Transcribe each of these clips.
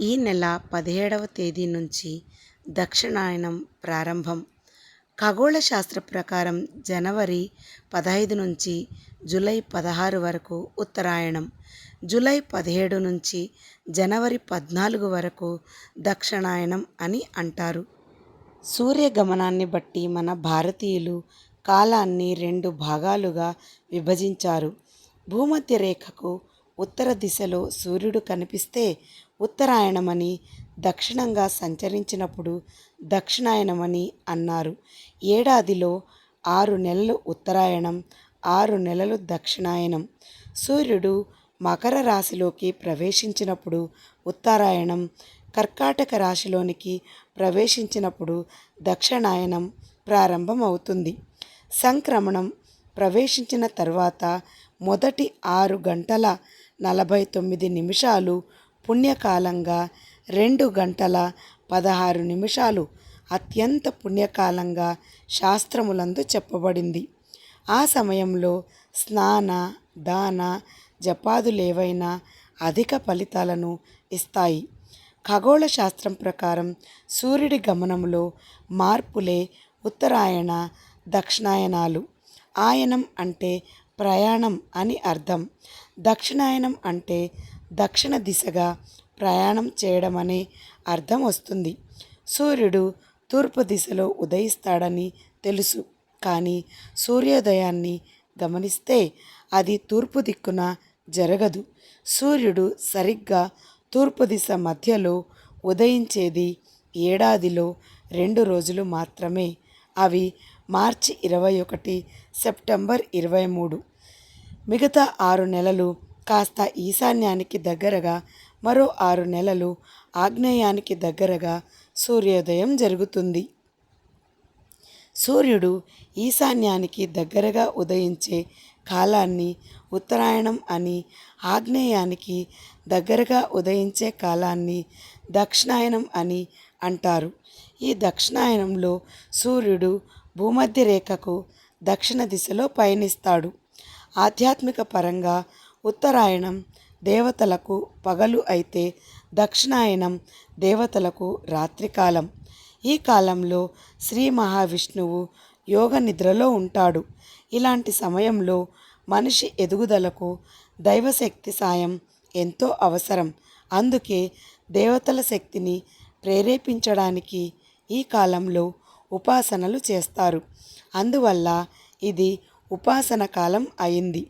ఈ నెల పదిహేడవ తేదీ నుంచి దక్షిణాయనం ప్రారంభం. ఖగోళ శాస్త్ర ప్రకారం జనవరి పదహైదు నుంచి జూలై పదహారు వరకు ఉత్తరాయణం. జూలై పదిహేడు నుంచి జనవరి పద్నాలుగు వరకు దక్షిణాయనం అని అంటారు. సూర్యగమనాన్ని బట్టి మన భారతీయులు కాలాన్ని రెండు భాగాలుగా విభజించారు. భూమధ్య రేఖకు ఉత్తర దిశలో సూర్యుడు కనిపిస్తే ఉత్తరాయణమని దక్షిణంగా సంచరించినప్పుడు దక్షిణాయనమని అన్నారు. ఏడాదిలో ఆరు నెలలు ఉత్తరాయణం ఆరు నెలలు దక్షిణాయనం సూర్యుడు మకర రాశిలోకి ప్రవేశించినప్పుడు ఉత్తరాయణం కర్కాటక రాశిలోనికి ప్రవేశించినప్పుడు దక్షిణాయనం ప్రారంభమవుతుంది. సంక్రమణం ప్రవేశించిన తర్వాత మొదటి ఆరు గంటల నలభై తొమ్మిది నిమిషాలు పుణ్యకాలంగా రెండు గంటల పదహారు నిమిషాలు అత్యంత పుణ్యకాలంగా శాస్త్రములందు చెప్పబడింది. ఆ సమయంలో స్నాన దాన జపాదులేవైనా అధిక ఫలితాలను ఇస్తాయి. ఖగోళ శాస్త్రం ప్రకారం సూర్యుడి గమనంలో మార్పులే ఉత్తరాయణ దక్షిణాయనాలు. ఆయనం అంటే ప్రయాణం అని అర్థం. దక్షిణాయనం అంటే దక్షిణ దిశగా ప్రయాణం చేయడం అనే అర్థం వస్తుంది. సూర్యుడు తూర్పు దిశలో ఉదయిస్తాడని తెలుసు. కానీ సూర్యోదయాన్ని గమనిస్తే అది తూర్పు దిక్కున జరగదు. సూర్యుడు సరిగ్గా తూర్పు దిశ మధ్యలో ఉదయించేది ఏడాదిలో రెండు రోజులు మాత్రమే. అవి మార్చి ఇరవై ఒకటి సెప్టెంబర్ ఇరవై మూడు. మిగతా ఆరు నెలలు కాస్త ఈశాన్యానికి దగ్గరగా మరో ఆరు నెలలు ఆగ్నేయానికి దగ్గరగా సూర్యోదయం జరుగుతుంది. సూర్యుడు ఈశాన్యానికి దగ్గరగా ఉదయించే కాలాన్ని ఉత్తరాయణం అని ఆగ్నేయానికి దగ్గరగా ఉదయించే కాలాన్ని దక్షిణాయనం అని అంటారు. ఈ దక్షిణాయనంలో సూర్యుడు భూమధ్య రేఖకు దక్షిణ దిశలో పయనిస్తాడు. ఆధ్యాత్మిక పరంగా ఉత్తరాయణం దేవతలకు పగలు అయితే దక్షిణాయనం దేవతలకు రాత్రికాలం. ఈ కాలంలో శ్రీ మహావిష్ణువు యోగ నిద్రలో ఉంటాడు. ఇలాంటి సమయంలో మనిషి ఎదుగుదలకు దైవశక్తి సాయం ఎంతో అవసరం. అందుకే దేవతల శక్తిని ప్రేరేపించడానికి ఈ కాలంలో ఉపాసనలు చేస్తారు. అందువల్ల ఇది ఉపాసన కాలం అయింది.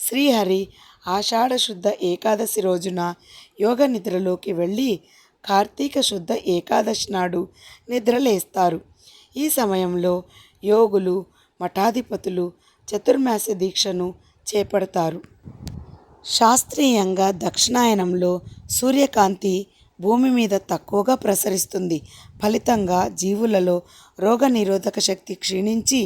శ్రీహరి ఆషాఢ శుద్ధ ఏకాదశి రోజున యోగ నిద్రలోకి వెళ్ళి కార్తీక శుద్ధ ఏకాదశి నాడు నిద్రలేస్తారు. ఈ సమయంలో యోగులు మఠాధిపతులు చతుర్మాస దీక్షను చేపడతారు. శాస్త్రీయంగా దక్షిణాయనంలో సూర్యకాంతి భూమి మీద తక్కువగా ప్రసరిస్తుంది. ఫలితంగా జీవులలో రోగనిరోధక శక్తి క్షీణించి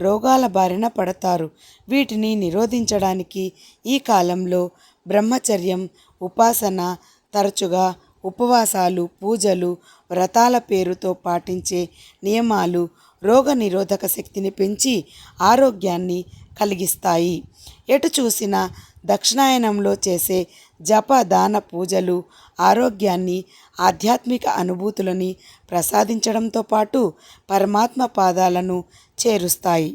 రోగాల బారిన పడతారు. వీటిని నిరోధించడానికి ఈ కాలంలో బ్రహ్మచర్యం ఉపాసన తరచుగా ఉపవాసాలు పూజలు వ్రతాల పేరుతో పాటించే నియమాలు రోగనిరోధక శక్తిని పెంచి ఆరోగ్యాన్ని కలిగిస్తాయి. ఎటు చూసినా దక్షిణాయనంలో చేసే జప దాన పూజలు ఆరోగ్యాన్ని ఆధ్యాత్మిక అనుభూతులని ప్రసాదించడంతో పాటు పరమాత్మ పాదాలను చేరుస్తాయి.